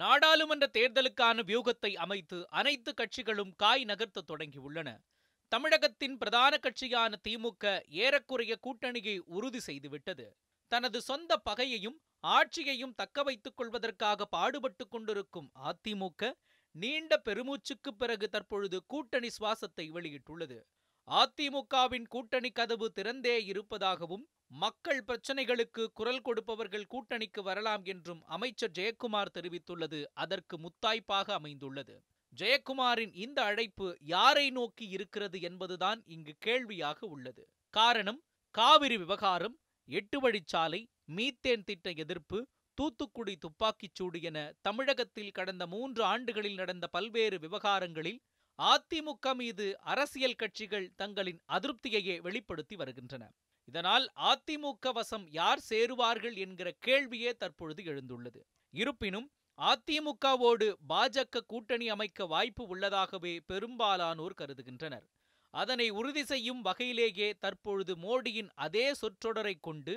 நாடாளுமன்ற தேர்தலுக்கான வியூகத்தை அமைத்து அனைத்து கட்சிகளும் காய் நகர்த்த தொடங்கியுள்ளன தமிழகத்தின் பிரதான கட்சியான திமுக ஏறக்குறைய கூட்டணியை உறுதி செய்துவிட்டது தனது சொந்த பகையையும் ஆட்சியையும் தக்க வைத்துக் கொள்வதற்காக பாடுபட்டுக் கொண்டிருக்கும் அதிமுக நீண்ட பெருமூச்சுக்கு பிறகு தற்பொழுது கூட்டணி சுவாசத்தை வெளியிட்டுள்ளது. அதிமுகவின் கூட்டணி கதவு திறந்தே இருப்பதாகவும் மக்கள் பிரச்சினைகளுக்கு குரல் கொடுப்பவர்கள் கூட்டணிக்கு வரலாம் என்றும் அமைச்சர் ஜெயக்குமார் தெரிவித்துள்ளது. அதற்கு முத்தாய்ப்பாக அமைந்துள்ளது. ஜெயக்குமாரின் இந்த அழைப்பு யாரை நோக்கி இருக்கிறது என்பதுதான் இங்கு கேள்வியாக உள்ளது. காரணம் காவிரி விவகாரம் எட்டு வழிச்சாலை மீத்தேன் திட்ட எதிர்ப்பு தூத்துக்குடி துப்பாக்கிச்சூடு என தமிழகத்தில் கடந்த மூன்று ஆண்டுகளில் நடந்த பல்வேறு விவகாரங்களில் அதிமுக மீது அரசியல் கட்சிகள் தங்களின் அதிருப்தியையே வெளிப்படுத்தி வருகின்றன. இதனால் அதிமுக வசம் யார் சேருவார்கள் என்கிற கேள்வியே தற்பொழுது எழுந்துள்ளது. இருப்பினும் அதிமுகவோடு பாஜக கூட்டணி அமைக்க வாய்ப்பு உள்ளதாகவே பெரும்பாலானோர் கருதுகின்றனர். அதனை உறுதி செய்யும் வகையிலேயே தற்பொழுது மோடியின் அதே சொற்றொடரை கொண்டு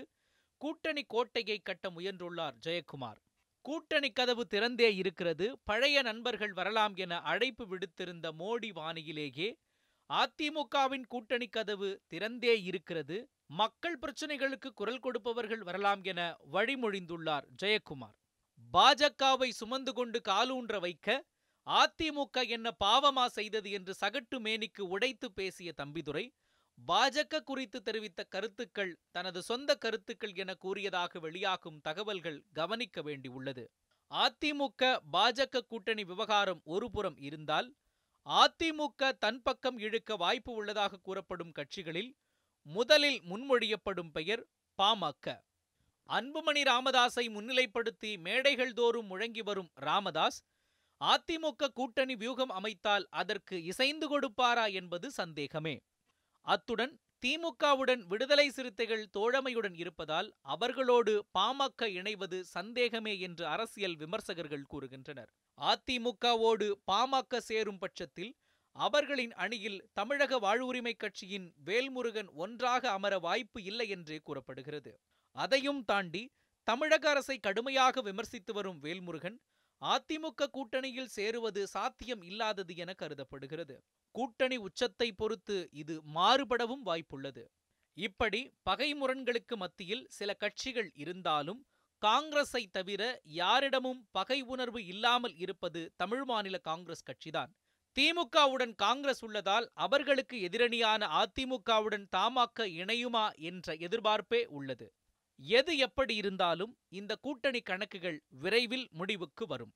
கூட்டணி கோட்டையை கட்ட முயன்றுள்ளார் ஜெயக்குமார். கூட்டணி கதவு திறந்தே இருக்கிறது பழைய நண்பர்கள் வரலாம் என அழைப்பு விடுத்திருந்த மோடி வானியிலேயே அதிமுகவின் கூட்டணி கதவு திறந்தே இருக்கிறது மக்கள் பிரச்சினைகளுக்கு குரல் கொடுப்பவர்கள் வரலாம் என வழிமொழிந்துள்ளார் ஜெயக்குமார். பாஜகவை சுமந்து கொண்டு காலூன்ற வைக்க அதிமுக என்ன பாவமா செய்தது என்று சகட்டு மேனிக்கு உடைத்து பேசிய தம்பிதுரை பாஜக குறித்து தெரிவித்த கருத்துக்கள் தனது சொந்த கருத்துக்கள் என கூறியதாக வெளியாகும் தகவல்கள் கவனிக்க வேண்டியுள்ளது அதிமுக பாஜக கூட்டணி விவகாரம் ஒருபுறம் இருந்தால் அதிமுக தன் பக்கம் இழுக்க வாய்ப்பு உள்ளதாக கூறப்படும் கட்சிகளில் முதலில் முன்மொழியப்படும் பெயர் பாமக. அன்புமணி ராமதாஸை முன்னிலைப்படுத்தி மேடைகள் தோறும் முழங்கி வரும் ராமதாஸ் அதிமுக கூட்டணி வியூகம் அமைத்தால் அதற்கு இசைந்து கொடுப்பாரா என்பது சந்தேகமே. அத்துடன் திமுகவுடன் விடுதலை சிறுத்தைகள் தோழமையுடன் இருப்பதால் அவர்களோடு பாமக இணைவது சந்தேகமே என்று அரசியல் விமர்சகர்கள் கூறுகின்றனர். அதிமுகவோடு பாமக சேரும் பட்சத்தில் அவர்களின் அணியில் தமிழக வாழ்வுரிமை கட்சியின் வேல்முருகன் ஒன்றாக அமர வாய்ப்பு இல்லை என்றே கூறப்படுகிறது. அதையும் தாண்டி தமிழக அரசை கடுமையாக விமர்சித்து வரும் வேல்முருகன் அதிமுக கூட்டணியில் சேருவது சாத்தியம் இல்லாதது என கருதப்படுகிறது. கூட்டணி உச்சத்தை பொறுத்து இது மாறுபடவும் வாய்ப்புள்ளது. இப்படி பகை முரண்களுக்கு மத்தியில் சில கட்சிகள் இருந்தாலும் காங்கிரஸை தவிர யாரிடமும் பகை உணர்வு இல்லாமல் இருப்பது தமிழ் மாநில காங்கிரஸ் கட்சிதான். திமுகவுடன் காங்கிரஸ் உள்ளதால் அவர்களுக்கு எதிரணியான அதிமுகவுடன் தமாக இணையுமா என்ற எதிர்பார்ப்பே உள்ளது. எது எப்படி இருந்தாலும் இந்த கூட்டணி கணக்குகள் விரைவில் முடிவுக்கு வரும்.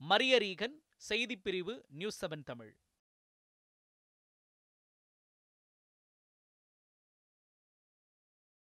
மரியரீகன் செய்திப்பிரிவு நியூஸ் செவன் தமிழ்.